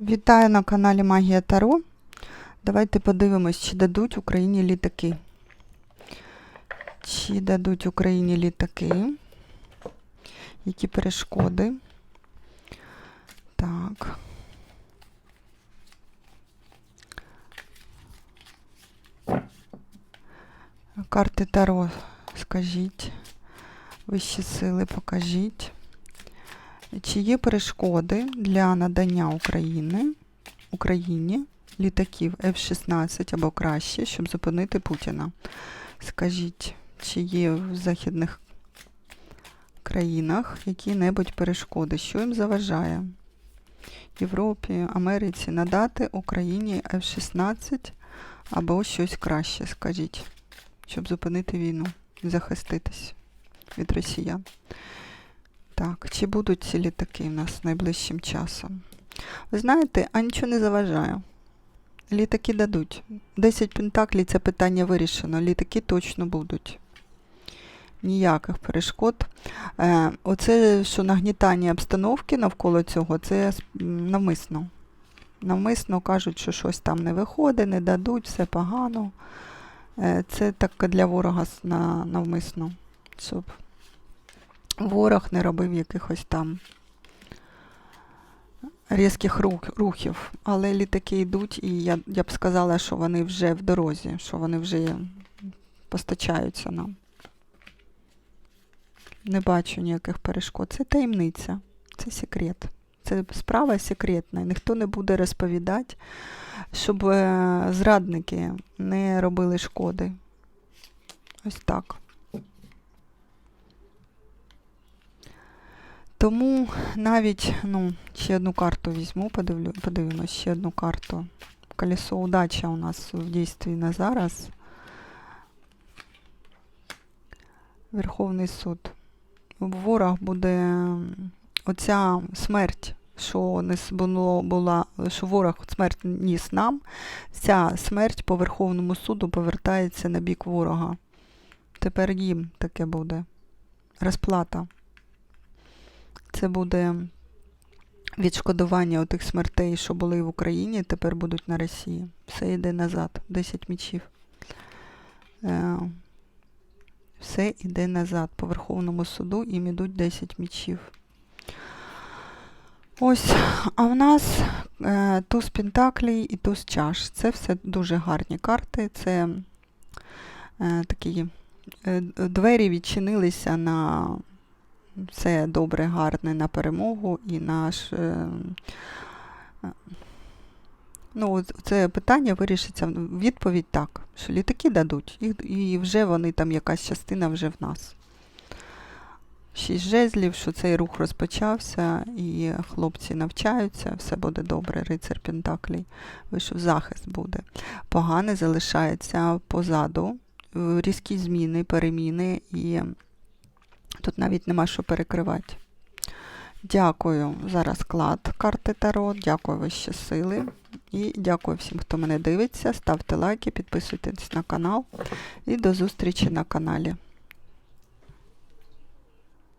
Вітаю на каналі Магія Таро. Давайте подивимось, чи дадуть Україні літаки. Чи дадуть Україні літаки? Які перешкоди? Так. Карти Таро, скажіть. Вищі сили покажіть. Чи є перешкоди для надання України, Україні літаків F-16 або краще, щоб зупинити Путіна? Скажіть, чи є в західних країнах які-небудь перешкоди? Що їм заважає? Європі, Америці надати Україні F-16 або щось краще, скажіть, щоб зупинити війну і захиститись від росіян. Так, чи будуть ці літаки в нас найближчим часом? Ви знаєте, а нічого не заважає. Літаки дадуть. 10 пентаклей це питання вирішено. Літаки точно будуть. Ніяких перешкод. Е, оце, що нагнітання обстановки навколо цього, це навмисно. Навмисно кажуть, що щось там не виходить, не дадуть, все погано. Е, це так для ворога на, навмисно, щоб ворог не робив якихось там різких рух, рухів. Але літаки йдуть, і я, я б сказала, що вони вже в дорозі, що вони вже постачаються нам. Не бачу ніяких перешкод. Це таємниця, це секрет. Це справа секретна. Ніхто не буде розповідати, щоб е, зрадники не робили шкоди. Ось так. Тому навіть, ну, ще одну карту візьму, подивлю, подивимось, ще одну карту. Колесо удача у нас в дійстві на зараз. Верховний суд. Ворог буде оця смерть, що нес було, була, що ворог смерть ніс нам, ця смерть по Верховному суду повертається на бік ворога. Тепер їм таке буде. Розплата. Це буде відшкодування тих смертей, що були в Україні, тепер будуть на Росії. Все йде назад. 10 мічів. Е, Все йде назад. По Верховному суду їм ідуть 10 мічів. Ось, а в нас е, туз Пентаклій і туз чаш. Це все дуже гарні карти. Це е, такі е, двері відчинилися на все добре, гарне на перемогу і наш. е, Ну, це питання вирішиться. Відповідь так, що літаки дадуть, і, і вже вони там якась частина вже в нас. Шість жезлів, що цей рух розпочався, і хлопці навчаються, все буде добре, рицар Пентаклій, вийшов захист буде. Погане залишається позаду, е, різкі зміни, переміни, і тут навіть нема що перекривати. Дякую за розклад карти Таро, дякую вищі сили. І дякую всім, хто мене дивиться. Ставте лайки, підписуйтесь на канал. І до зустрічі на каналі.